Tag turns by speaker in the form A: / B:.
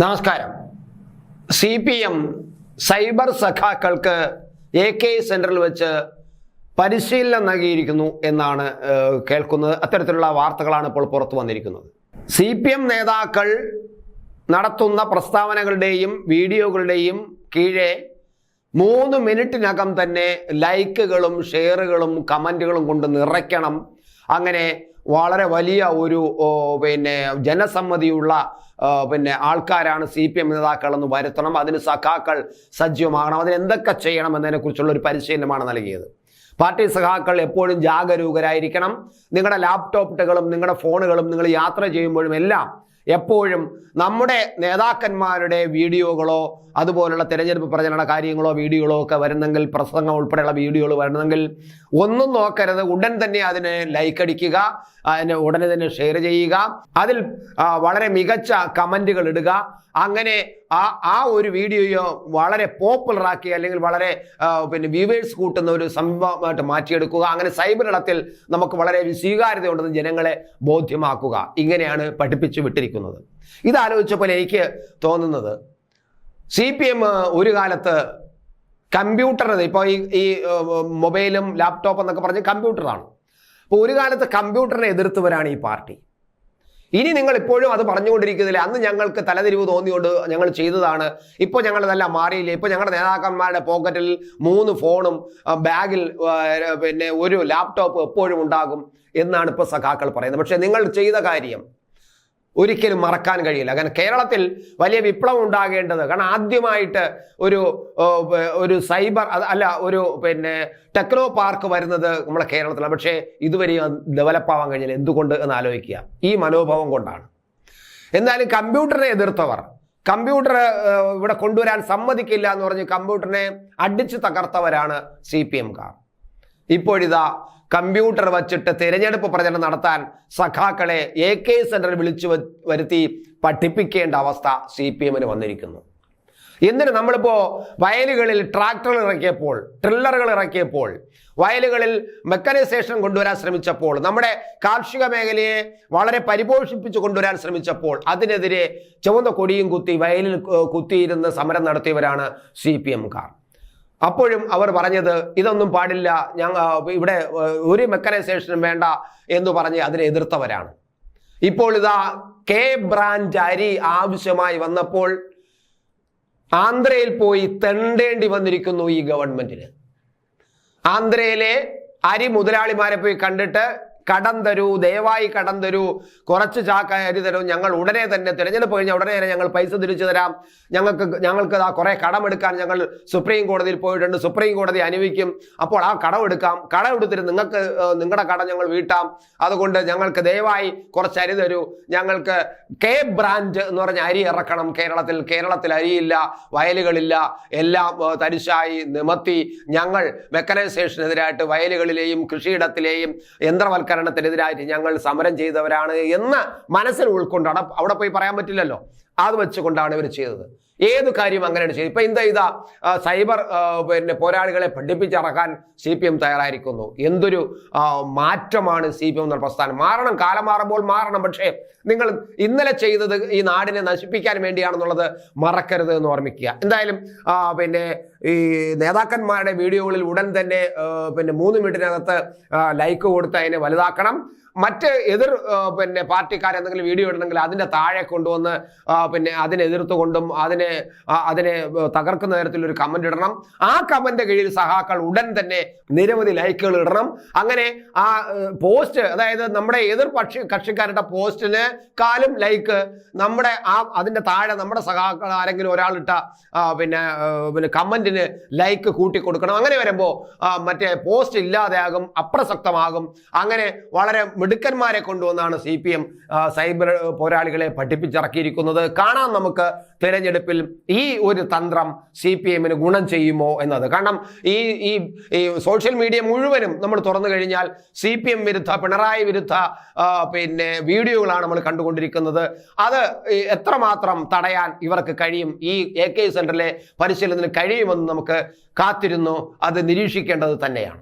A: നമസ്കാരം. C P M cyber സഖാക്കൾക്ക് A K സെന്ററിൽ വെച്ച് പരിശീലനം നൽകിയിരിക്കുന്നു എന്നാണ് കേൾക്കുന്നത്. അത്തരത്തിലുള്ള വാർത്തകളാണ് ഇപ്പോൾ പുറത്തു വന്നിരിക്കുന്നത്. സി പി എം നേതാക്കൾ നടത്തുന്ന പ്രസ്താവനകളുടെയും വീഡിയോകളുടെയും കീഴെ മൂന്ന് മിനിറ്റിനകം തന്നെ ലൈക്കുകളും ഷെയറുകളും കമന്റുകളും കൊണ്ട് നിറയ്ക്കണം. അങ്ങനെ വളരെ വലിയ ഒരു പിന്നെ ജനസമ്മതിയുള്ള പിന്നെ ആൾക്കാരാണ് സി പി എം നേതാക്കളെന്ന് വരുത്തണം. അതിന് സഖാക്കൾ സജീവമാകണം അതിന് എന്തൊക്കെ ചെയ്യണം എന്നതിനെക്കുറിച്ചുള്ള ഒരു പരിശീലനമാണ് നൽകിയത്. പാർട്ടി സഖാക്കൾ എപ്പോഴും ജാഗരൂകരായിരിക്കണം. നിങ്ങളുടെ ലാപ്ടോപ്പുകളും നിങ്ങളുടെ ഫോണുകളും നിങ്ങൾ യാത്ര ചെയ്യുമ്പോഴും എല്ലാം എപ്പോഴും നമ്മുടെ നേതാക്കന്മാരുടെ വീഡിയോകളോ അതുപോലുള്ള തിരഞ്ഞെടുപ്പ് പ്രചരണ കാര്യങ്ങളോ വീഡിയോകളോ ഒക്കെ വരുന്നെങ്കിൽ പ്രസംഗം ഉൾപ്പെടെയുള്ള വീഡിയോകൾ വരുന്നെങ്കിൽ ഒന്നും നോക്കരുത്. ഉടൻ തന്നെ അതിനെ ലൈക്ക് അടിക്കുക. അതിന് ഉടനെ തന്നെ ഷെയർ ചെയ്യുക. അതിൽ വളരെ മികച്ച കമന്റുകൾ ഇടുക. അങ്ങനെ ആ ആ ഒരു വീഡിയോയോ വളരെ പോപ്പുലർ ആക്കി അല്ലെങ്കിൽ വളരെ പിന്നെ വ്യൂവേഴ്സ് കൂട്ടുന്ന ഒരു സംഭവമായിട്ട് മാറ്റിയെടുക്കുക. അങ്ങനെ സൈബർ ഇടത്തിൽ നമുക്ക് വളരെ സ്വീകാര്യത ഉണ്ടെന്ന് ജനങ്ങളെ ബോധ്യമാക്കുക. ഇങ്ങനെയാണ് പഠിപ്പിച്ചു വിട്ടിരിക്കുന്നത്. ഇതാലോചിച്ചപ്പോൾ എനിക്ക് തോന്നുന്നത് സി പി എം ഒരു കാലത്ത് കമ്പ്യൂട്ടർ ഇപ്പോൾ ഈ ഈ മൊബൈലും ലാപ്ടോപ്പ് എന്നൊക്കെ പറഞ്ഞ് കമ്പ്യൂട്ടറാണ് അപ്പോൾ ഒരു കാലത്ത് കമ്പ്യൂട്ടറിനെ എതിർത്തവരാണ് ഈ പാർട്ടി. ഇനി നിങ്ങൾ ഇപ്പോഴും അത് പറഞ്ഞുകൊണ്ടിരിക്കുന്നില്ല. അന്ന് ഞങ്ങൾക്ക് തലതിരിവ് തോന്നിയോണ്ട് ഞങ്ങൾ ചെയ്തതാണ്. ഇപ്പോൾ ഞങ്ങൾ ഇതെല്ലാം മാറിയില്ല? ഇപ്പോൾ ഞങ്ങളുടെ നേതാക്കന്മാരുടെ പോക്കറ്റിൽ മൂന്ന് ഫോണും ബാഗിൽ പിന്നെ ഒരു ലാപ്ടോപ്പ് എപ്പോഴും ഉണ്ടാകും എന്നാണ് ഇപ്പോൾ സഖാക്കൾ പറയുന്നത്. പക്ഷേ നിങ്ങൾ ചെയ്ത കാര്യം ഒരിക്കലും മറക്കാൻ കഴിയില്ല. കാരണം കേരളത്തിൽ വലിയ വിപ്ലവം ഉണ്ടാകേണ്ടത് കാരണം ആദ്യമായിട്ട് ഒരു ഒരു സൈബർ അല്ല ഒരു പിന്നെ ടെക്നോ പാർക്ക് വരുന്നത് നമ്മുടെ കേരളത്തിലാണ്. പക്ഷേ ഇതുവരെയും ഡെവലപ്പ് ആവാൻ കഴിഞ്ഞില്ല. എന്തുകൊണ്ട് എന്ന് ആലോചിക്കുക. ഈ മനോഭാവം കൊണ്ടാണ്. എന്നാലും കമ്പ്യൂട്ടറിനെ എതിർത്തവർ കമ്പ്യൂട്ടർ ഇവിടെ കൊണ്ടുവരാൻ സമ്മതിക്കില്ല എന്ന് പറഞ്ഞ് കമ്പ്യൂട്ടറിനെ അടിച്ചു തകർത്തവരാണ് സി പി എംകാർ ഇപ്പോഴിതാ കമ്പ്യൂട്ടർ വച്ചിട്ട് തിരഞ്ഞെടുപ്പ് പ്രചരണം നടത്താൻ സഖാക്കളെ എ കെ സെന്ററിൽ വിളിച്ചു വരുത്തി പഠിപ്പിക്കേണ്ട അവസ്ഥ സി പി എമ്മിന് വന്നിരിക്കുന്നു. എന്തിന് നമ്മളിപ്പോ വയലുകളിൽ ട്രാക്ടറുകൾ ഇറക്കിയപ്പോൾ ട്രില്ലറുകൾ ഇറക്കിയപ്പോൾ വയലുകളിൽ മെക്കനൈസേഷൻ കൊണ്ടുവരാൻ ശ്രമിച്ചപ്പോൾ നമ്മുടെ കാർഷിക മേഖലയെ വളരെ പരിപോഷിപ്പിച്ച് കൊണ്ടുവരാൻ ശ്രമിച്ചപ്പോൾ അതിനെതിരെ ചുവന്ന കൊടിയും കുത്തി വയലിൽ കുത്തിയിരുന്ന് സമരം നടത്തിയവരാണ് സി പി എംകാർ അപ്പോഴും അവർ പറഞ്ഞത് ഇതൊന്നും പാടില്ല ഞങ്ങൾ ഇവിടെ ഒരു മെക്കനൈസേഷനും വേണ്ട എന്ന് പറഞ്ഞ് അതിനെ എതിർത്തവരാണ്. ഇപ്പോൾ ഇതാ കെ ബ്രാൻഡ് അരി ആവശ്യമായി വന്നപ്പോൾ ആന്ധ്രയിൽ പോയി തെണ്ടേണ്ടി വന്നിരിക്കുന്നു ഈ ഗവൺമെന്റിന്. ആന്ധ്രയിലെ അരി മുതലാളിമാരെ പോയി കണ്ടിട്ട് കടം തരൂ ദയവായി കടം തരൂ കുറച്ച് ചാക്ക അരി തരൂ. ഞങ്ങൾ ഉടനെ തന്നെ തിരഞ്ഞെടുപ്പ് കഴിഞ്ഞാൽ ഉടനെ തന്നെ ഞങ്ങൾ പൈസ തിരിച്ചു തരാം. ഞങ്ങൾക്ക് ഞങ്ങൾക്ക് ആ കുറെ കടമെടുക്കാൻ ഞങ്ങൾ സുപ്രീം കോടതിയിൽ പോയിട്ടുണ്ട്. സുപ്രീം കോടതി അനുവദിക്കും. അപ്പോൾ ആ കടം എടുക്കാം. കടം എടുത്തിട്ട് നിങ്ങൾക്ക് നിങ്ങളുടെ കടം ഞങ്ങൾ വീട്ടാം. അതുകൊണ്ട് ഞങ്ങൾക്ക് ദയവായി കുറച്ച് അരി തരൂ. ഞങ്ങൾക്ക് കെ ബ്രാൻഡ് എന്ന് പറഞ്ഞ അരി ഇറക്കണം. കേരളത്തിൽ കേരളത്തിൽ അരിയില്ല വയലുകളില്ല. എല്ലാം തരിശായി നിമത്തി. ഞങ്ങൾ മെക്കനൈസേഷനെതിരായിട്ട് വയലുകളിലെയും കൃഷിയിടത്തിലെയും യന്ത്രവൽക്കരണത്തിനെതിരായിട്ട് ഞങ്ങൾ സമരം ചെയ്തവരാണ് എന്ന് മനസ്സിൽ ഉൾക്കൊണ്ടാണ്. അവിടെ പോയി പറയാൻ പറ്റില്ലല്ലോ. അത് വെച്ചുകൊണ്ടാണ് ഇവർ ചെയ്തത്. ഏത് കാര്യം അങ്ങനെയാണ് ചെയ്തത്? ഇപ്പൊ എന്താ ഇതാ സൈബർ പിന്നെ പോരാളികളെ പഠിപ്പിച്ചിറക്കാൻ സി പി എം തയ്യാറായിരിക്കുന്നു. എന്തൊരു മാറ്റമാണ് സി പി എം എന്ന പ്രസ്ഥാനം. മാറണം കാലം മാറുമ്പോൾ മാറണം. പക്ഷേ നിങ്ങൾ ഇന്നലെ ചെയ്തത് ഈ നാടിനെ നശിപ്പിക്കാൻ വേണ്ടിയാണെന്നുള്ളത് മറക്കരുത് എന്ന് ഓർമ്മിക്കുക. എന്തായാലും പിന്നെ ഈ നേതാക്കന്മാരുടെ വീഡിയോകളിൽ ഉടൻ തന്നെ പിന്നെ മൂന്ന് മിനിറ്റിനകത്ത് ലൈക്ക് കൊടുത്ത് അതിനെ വലുതാക്കണം. മറ്റ് എതിർ പിന്നെ പാർട്ടിക്കാർ എന്തെങ്കിലും വീഡിയോ ഇടണമെങ്കിൽ അതിന്റെ താഴെ കൊണ്ടുവന്ന് പിന്നെ അതിനെ എതിർത്തുകൊണ്ടും അതിനെ അതിനെ തകർക്കുന്ന തരത്തിൽ ഒരു കമന്റ് ഇടണം. ആ കമന്റ് കീഴിൽ സഹാക്കൾ ഉടൻ തന്നെ നിരവധി ലൈക്കുകൾ ഇടണം. അങ്ങനെ ആ പോസ്റ്റ് അതായത് നമ്മുടെ എതിർ പക്ഷി കക്ഷിക്കാരുടെ പോസ്റ്റിന് കാലും ലൈക്ക് നമ്മുടെ ആ അതിന്റെ താഴെ നമ്മുടെ സഹാക്കൾ ആരെങ്കിലും ഒരാളിട്ട പിന്നെ പിന്നെ കമന്റിന് ലൈക്ക് കൂട്ടി കൊടുക്കണം. അങ്ങനെ വരുമ്പോൾ മറ്റേ പോസ്റ്റ് ഇല്ലാതെയാകും അപ്രസക്തമാകും. അങ്ങനെ വളരെ മിടുക്കന്മാരെ കൊണ്ടുവന്നാണ് സി സൈബർ പോരാളികളെ പഠിപ്പിച്ചിറക്കിയിരിക്കുന്നത്. കാണാം നമുക്ക് തിരഞ്ഞെടുപ്പിൽ ഈ ഒരു തന്ത്രം സി പി എമ്മിന് ഗുണം ചെയ്യുമോ എന്നത്. കാരണം ഈ ഈ സോഷ്യൽ മീഡിയ മുഴുവനും നമ്മൾ തുറന്നു കഴിഞ്ഞാൽ സി പി എം വിരുദ്ധ പിണറായി വിരുദ്ധ പിന്നെ വീഡിയോകളാണ് നമ്മൾ കണ്ടുകൊണ്ടിരിക്കുന്നത്. അത് എത്രമാത്രം തടയാൻ ഇവർക്ക് കഴിയും? ഈ എ കെ സെന്ററിലെ പരിശീലനത്തിന് കഴിയുമെന്ന് നമുക്ക് കാത്തിരുന്നു. അത് നിരീക്ഷിക്കേണ്ടത് തന്നെയാണ്.